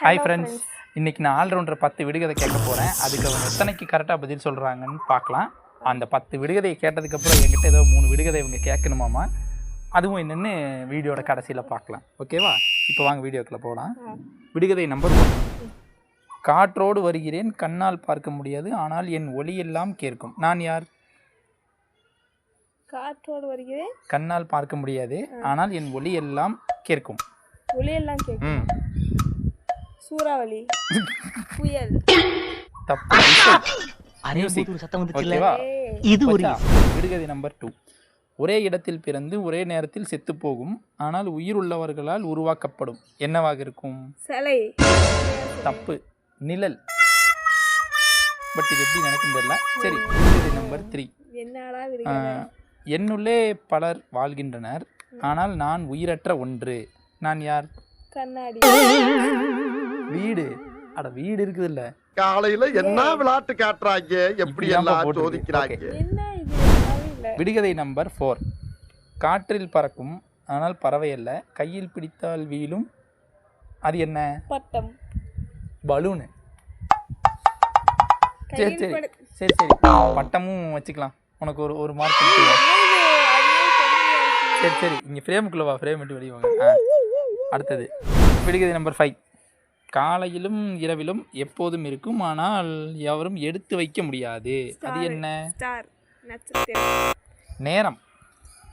Hi friends இன்னைக்கு நான் allrounder பத்து விடுகதை கேட்க போகிறேன் அதுக்கு அவங்க எத்தனைக்கு கரெக்டாக பதில் சொல்கிறாங்கன்னு பார்க்கலாம். அந்த பத்து விடுகதையை கேட்டதுக்கப்புறம் என்கிட்ட ஏதோ மூணு விடுகதை இவங்க கேட்கணுமாமா? அதுவும் என்னென்னு வீடியோட கடைசியில் பார்க்கலாம். ஓகேவா இப்போ வாங்க வீடியோக்குள்ளே போகலாம் விடுகதை நம்பர் ஒன் காற்றோடு வருகிறேன் கண்ணால் பார்க்க முடியாது ஆனால் என் ஒளியெல்லாம் கேட்கும். நான் யார்? காற்றோடு வருகிறேன். கண்ணால் பார்க்க முடியாது ஆனால் என் ஒளியெல்லாம் கேட்கும். ஒளியெல்லாம் கேட்கும். ம். சூறாவளி புயல். தப்பு. மியூசிக் ஓகேவா இது ஒரு? விடுகதை நம்பர் டூ ஒரே இடத்தில் பிறந்து ஒரே நேரத்தில் செத்து போகும். ஆனால் உயிர் உள்ளவர்களால் உருவாக்கப்படும். என்னவாக இருக்கும்? சிலை. தப்பு. நிழல். பட் இது எப்படி நடக்கும் தெரியல. சரி விடுகதை நம்பர் த்ரீ என்னுள்ளே பலர் வாழ்கின்றனர். ஆனால் நான் உயிரற்ற ஒன்று. நான் யார்? கண்ணாடி. வீடு. அட வீடு இருக்குது இல்ல காலையில என்ன விளையாட்டு காட்டுறாங்க எப்படி எல்லாம் சோதிக்கிறாங்க விடுகதை நம்பர் ஃபோர் காற்றில் பறக்கும் ஆனால் பறவை அல்ல. கையில் பிடித்தால் வீழும். அது என்ன? பட்டம். பலூனு. சரி சரி. சரி சரி. பட்டமும் வச்சுக்கலாம். உனக்கு ஒரு ஒரு மார்க். சரி சரி. இங்கே ஃப்ரேமுக்குள்ளே வா. ஃப்ரேம் விட்டு வெளியே வாங்க. அடுத்தது. விடுகதை நம்பர் ஃபைவ் காலையிலும் இரவிலும் எப்போதும் இருக்கும். ஆனால் எவரும் எடுத்து வைக்க முடியாது. அது என்ன? நேரம்.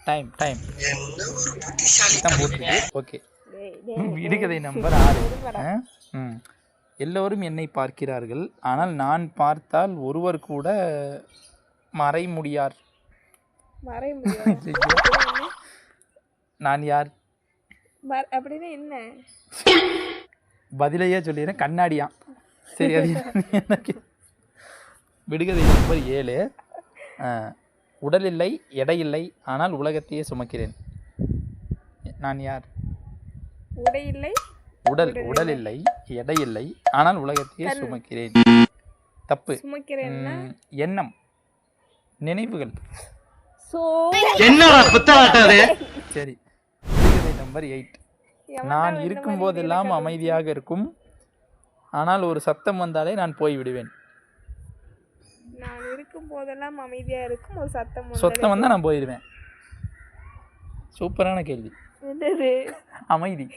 Time time okay. விடுகதை நம்பர் ஆறு. எல்லோரும் என்னை பார்க்கிறார்கள். ஆனால் நான் பார்த்தால் ஒருவர் கூட மறை முடியார் நான் யார்? அப்படின்னா என்ன? பதிலையே சொல்லிடுறேன். கண்ணாடியா சரி அது எனக்கு விடுகதை நம்பர் ஏழு. ஆ, உடல் இல்லை எடை இல்லை ஆனால் உலகத்தையே சுமக்கிறேன். நான் யார்? உடை இல்லை உடல் உடல் இல்லை எடை இல்லை ஆனால் உலகத்தையே சுமக்கிறேன். தப்பு. ம், எண்ணம். நினைவுகள். சோ சரி. விடுகதை நம்பர் எயிட். நான் இருக்கும் போதெல்லாம் அமைதியாக இருக்கும். ஆனால் ஒரு சத்தம் வந்தாலே நான் போய் விடுவேன் நான் இருக்கும் போதெல்லாம் அமைதியா இருக்கும் ஒரு சத்தம் சொத்தம் வந்தால் நான் போயிடுவேன் சூப்பரான கேள்வி. என்னது? அமைதி.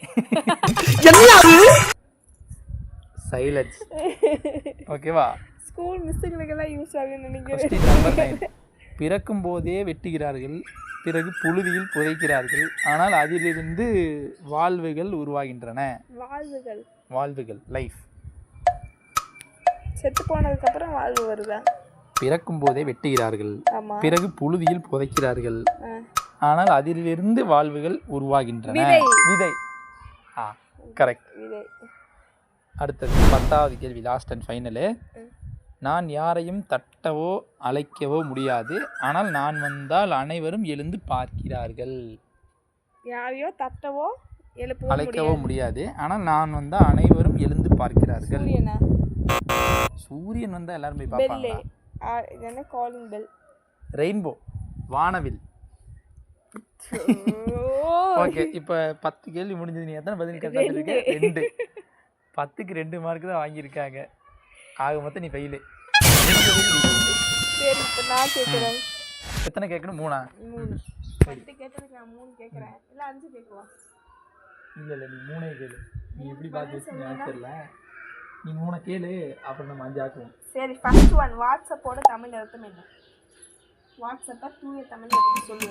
சைலன்ஸ் ஓகேவா ஸ்கூல் மிஸ்ஸுகளுக்கெல்லாம் யூஸ் ஆகும்னு நினைக்கிறேன். பிறக்கும் போதே வெட்டுகிறார்கள் பிறகு புழுதியில் புதைக்கிறார்கள். ஆனால் அதிலிருந்து வாழ்வுகள் உருவாகின்றன. வாழ்வுகள். வாழ்வுகள் லைஃப் செத்து போனதுக்கு அப்புறம் வாழ்வு வருதா? பிறக்கும் போதே வெட்டுகிறார்கள் பிறகு புழுதியில் புதைக்கிறார்கள். ஆனால் அதிலிருந்து வாழ்வுகள் உருவாகின்றன. விதை. ஆ கரெக்ட் விதை. அடுத்தது பத்தாவது கேள்வி லாஸ்ட் அண்ட் ஃபைனலு நான் யாரையும் தட்டவோ அழைக்கவோ முடியாது. ஆனால் நான் வந்தால் அனைவரும் எழுந்து பார்க்கிறார்கள். யாரையோ தட்டவோ எழுப்பவோ அழைக்கவோ முடியாது. ஆனால் நான் வந்தால் அனைவரும் எழுந்து பார்க்கிறார்கள். சூரியனா? சூரியன் வந்தால் எல்லாரும் போய் பெல்லே. பார்ப்பாங்க ஆ, இது என்ன? காலிங் பெல் ரெயின்போ வானவில். ஓகே இப்போ பத்து கேள்வி முடிஞ்சது. நீ எத்தனை பதில் கரெக்டாக ரெண்டு. பத்துக்கு ரெண்டு மார்க் தான் வாங்கியிருக்காங்க. ஆக மொத்தம் நீ ஃபெயிலு சரி இப்போ நான் கேட்குறேன் எத்தனை கேட்கணும்? மூணா? மூணு. பத்து கேட்டதுக்கு நான் மூணு கேட்குறேன் இல்லை அஞ்சு கேட்குவா இல்லை இல்லை நீ மூணே கேளு. நீ எப்படி பார்த்து வச்சு எனக்கு தெரியல. நீ மூணை கேளு அப்புறம் நம்ம அஞ்சு ஆக்குவோம். சரி ஃபர்ஸ்ட் ஒன் வாட்ஸ்அப்போட தமிழ் அர்த்தம் என்ன? வாட்ஸ்அப்பை தூய தமிழ் அர்த்தம் சொல்லு.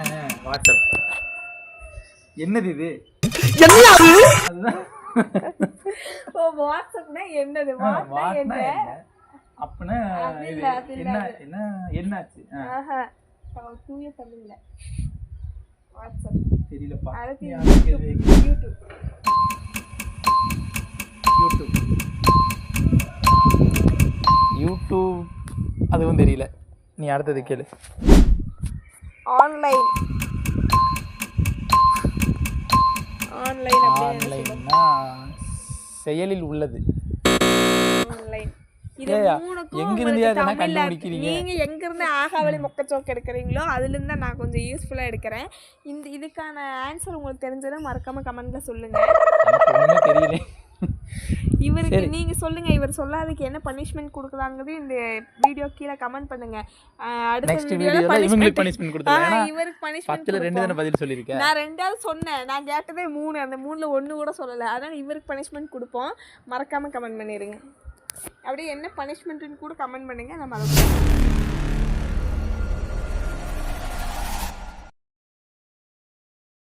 ஆ, வாட்ஸ்அப். என்னது இது? அதுதான். ஓ வாட்ஸ்அப்னா என்னது வாட்னா என்ன அப்பனா. என்ன என்ன என்னாச்சு தூய தமிழ்ல வாட்ஸ்அப் தெரியலப்பா. யூடியூப் யூடியூப் யூடியூப் அதுவும் தெரியல நீ அடுத்தது கேளு ஆன்லைன் ஆன்லைன் ஆன்லைன்னா செயலில் உள்ளது. ஆன்லைன்? நீங்க எங்க இருந்து ஆகாவளி மொக்கச்சோக்கு எடுக்கிறீங்களோ அதுல இருந்து நான் கொஞ்சம் யூஸ்ஃபுல்லா எடுக்கிறேன். இந்த இதுக்கான ஆன்சர் உங்களுக்கு தெரிஞ்சதை மறக்காம கமெண்ட்ல சொல்லுங்க. தெரியல இவருக்கு சரி. நீங்க சொல்லுங்க இவர் சொல்லாததுக்கு என்ன பனிஷ்மெண்ட் கொடுக்குறாங்கிறது இந்த வீடியோ கீழே கமெண்ட் பண்ணுங்க. அடுத்த punishment. பனிஷ்மெண்ட் கொடுத்துருவேன் ஏன்னா இவருக்கு பனிஷ்மெண்ட் பத்துல ரெண்டு தானே பதில் சொல்லியிருக்கேன் நான் ரெண்டாவது சொன்னேன். நான் கேட்டதே மூணு. அந்த மூணுல ஒண்ணு கூட சொல்லலை. அதனால இவருக்கு பனிஷ்மெண்ட் கொடுப்போம். மறக்காம கமெண்ட் பண்ணிடுங்க அப்படியே என்ன பனிஷ்மெண்ட்னு கூட கமெண்ட் பண்ணுங்க. நம்ம அதை